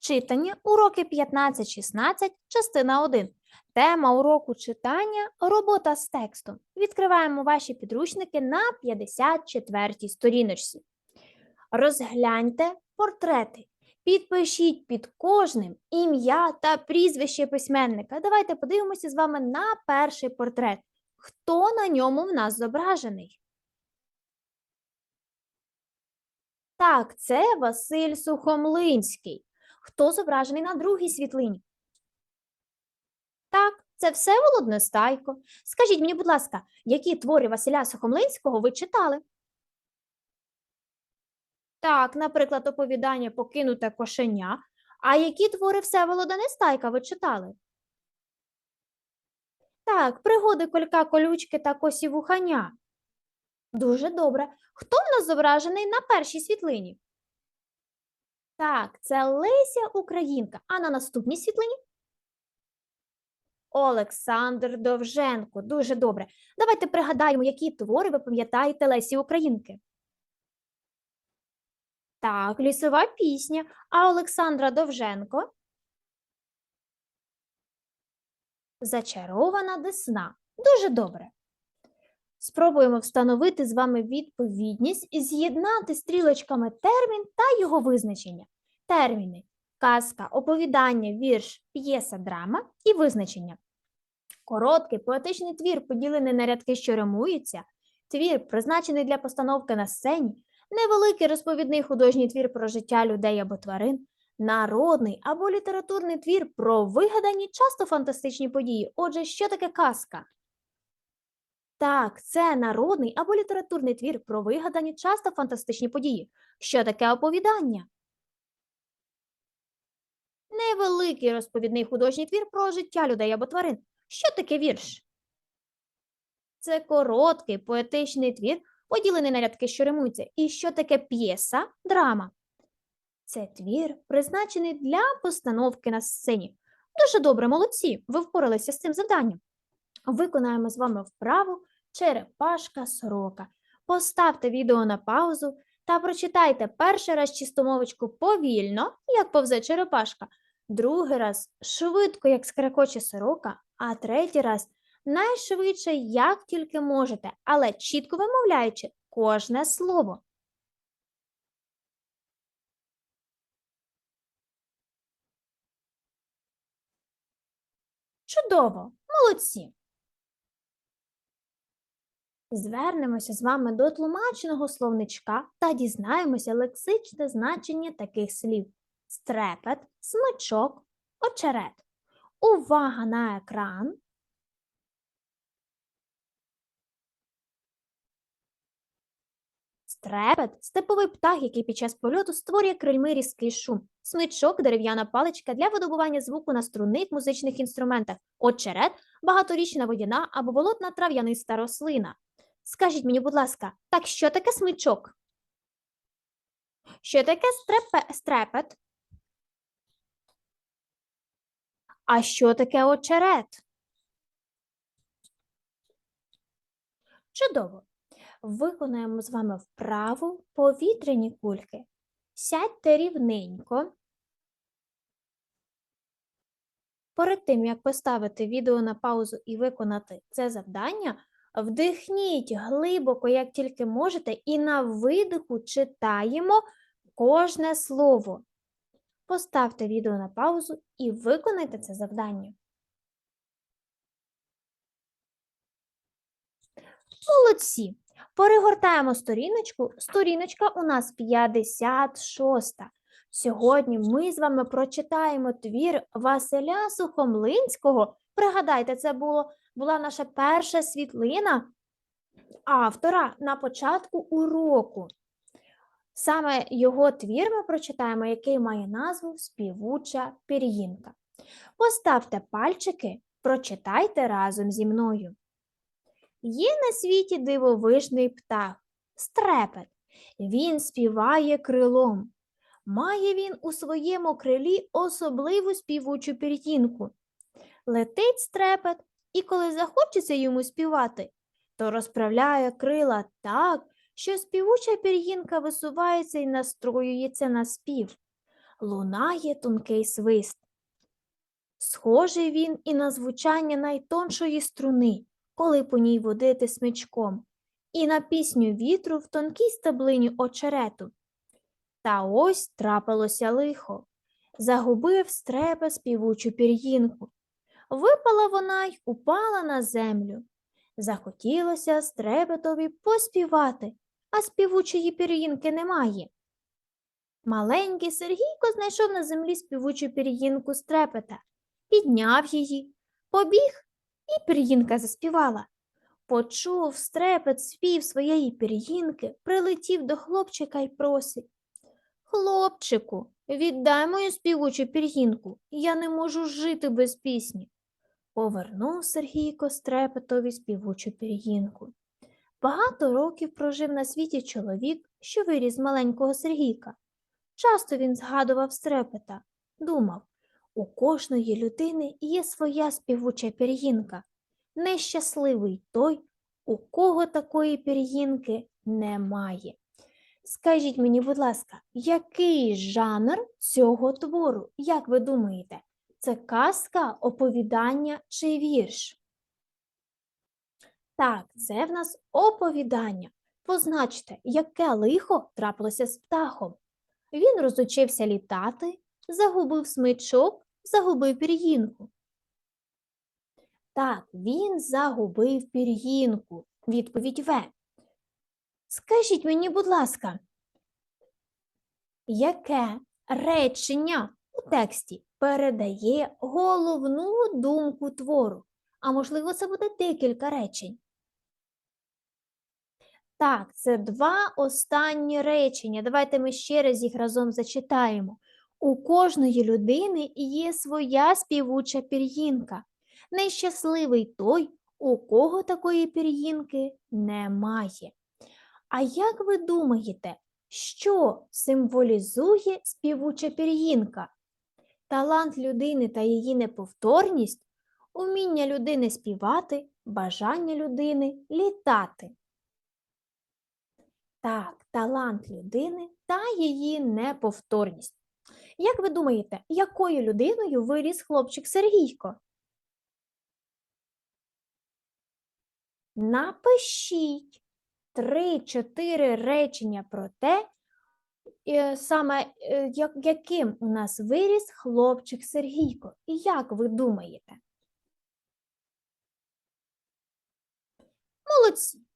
Читання, уроки 15-16, частина 1. Тема уроку читання робота з текстом. Відкриваємо ваші підручники на 54-й сторіночці. Розгляньте портрети. Підпишіть під кожним ім'я та прізвище письменника. Давайте подивимося з вами на перший портрет. Хто на ньому в нас зображений? Так, це Василь Сухомлинський. Хто зображений на другій світлині? Так, це Всеволод Нестайко. Скажіть мені, будь ласка, які твори Василя Сухомлинського ви читали? Так, наприклад, оповідання Покинуте кошеня. А які твори Всеволода Нестайка ви читали? Так, пригоди колька колючки та косі вуханя. Дуже добре. Хто в нас зображений на першій світлині? Так, це Леся Українка. А на наступній світлині? Олександр Довженко. Дуже добре. Давайте пригадаємо, які твори ви пам'ятаєте Лесі Українки. Так, лісова пісня. А Олександра Довженко? Зачарована десна. Дуже добре. Спробуємо встановити з вами відповідність і з'єднати стрілочками термін та його визначення. Терміни казка, оповідання, вірш, п'єса, драма і визначення. Короткий поетичний твір, поділений на рядки, що римуються, твір, призначений для постановки на сцені, невеликий розповідний художній твір про життя людей або тварин, народний або літературний твір про вигадані часто фантастичні події. Отже, що таке казка? Так, це народний або літературний твір про вигадані часто фантастичні події. Що таке оповідання? Невеликий розповідний художній твір про життя людей або тварин. Що таке вірш? Це короткий поетичний твір, поділений на рядки, що римуються. І що таке п'єса, драма? Це твір, призначений для постановки на сцені. Дуже добре, молодці! Ви впоралися з цим завданням. Виконаємо з вами вправу черепашка сорока. Поставте відео на паузу та прочитайте перший раз чистомовочку повільно, як повзе черепашка, другий раз швидко, як скрекоче сорока, а третій раз найшвидше, як тільки можете, але чітко вимовляючи кожне слово. Чудово! Молодці! Звернемося з вами до тлумаченого словничка та дізнаємося лексичне значення таких слів: стрепет, смичок, очерет. Увага на екран. Стрепет степовий птах, який під час польоту створює крильми різкий шум. Смичок дерев'яна паличка для видобування звуку на струнних музичних інструментах. Очерет багаторічна водяна або болотна трав'яниста рослина. Скажіть мені, будь ласка, так що таке смичок? Що таке стрепе, стрепет? А що таке очерет? Чудово. Виконаємо з вами вправу повітряні кульки. Сядьте рівненько. Перед тим, як поставити відео на паузу і виконати це завдання, Вдихніть глибоко, як тільки можете, і на видиху читаємо кожне слово. Поставте відео на паузу і виконайте це завдання. Молодці! Перегортаємо сторіночку. Сторіночка у нас 56. Сьогодні ми з вами прочитаємо твір Василя Сухомлинського. Пригадайте, це було була наша перша світлина автора на початку уроку. Саме його твір ми прочитаємо, який має назву Співуча пір'їнка. Поставте пальчики, прочитайте разом зі мною. Є на світі дивовижний птах, стрепет. Він співає крилом. Має він у своєму крилі особливу співучу пір'їнку. Летить стрепет, і коли захочеться йому співати, то розправляє крила так, що співуча пір'їнка висувається і настроюється на спів. лунає тонкий свист. Схожий він і на звучання найтоншої струни, коли по ній водити смичком, і на пісню вітру в тонкій стеблині очерету. Та ось трапилося лихо. Загубив стрепе співучу пір'їнку. Випала вона й упала на землю. Захотілося стрепетові поспівати, а співучої пір'їнки немає. Маленький Сергійко знайшов на землі співучу пір'їнку стрепета, підняв її, побіг, і пір'їнка заспівала. Почув стрепет спів своєї пір'їнки, прилетів до хлопчика й просить. Хлопчику, віддай мою співучу пір'їнку, я не можу жити без пісні. Повернув Сергійко стрепетові співучу пір'їнку. Багато років прожив на світі чоловік, що виріс маленького Сергійка. Часто він згадував стрепета, думав, у кожної людини є своя співуча пір'їнка. Нещасливий той, у кого такої пір'їнки немає. Скажіть мені, будь ласка, який жанр цього твору? Як ви думаєте, це казка, оповідання чи вірш? Так, це в нас оповідання. Позначте, яке лихо трапилося з птахом. Він розучився літати, загубив смичок, загубив пір'їнку. Так, він загубив пір'їнку. Відповідь В. Скажіть мені, будь ласка, яке речення у тексті передає головну думку твору? А можливо, це буде декілька речень. Так, це два останні речення. Давайте ми ще раз їх разом зачитаємо. У кожної людини є своя співуча пір'їнка. Нещасливий той, у кого такої пір'їнки немає. А як ви думаєте, що символізує співуча пір'їнка? Талант людини та її неповторність, уміння людини співати, бажання людини літати. Так, талант людини та її неповторність. Як ви думаєте, якою людиною виріс хлопчик Сергійко? Напишіть три-чотири речення про те, е, саме е, яким у нас виріс хлопчик Сергійко. І як ви думаєте? Молодці!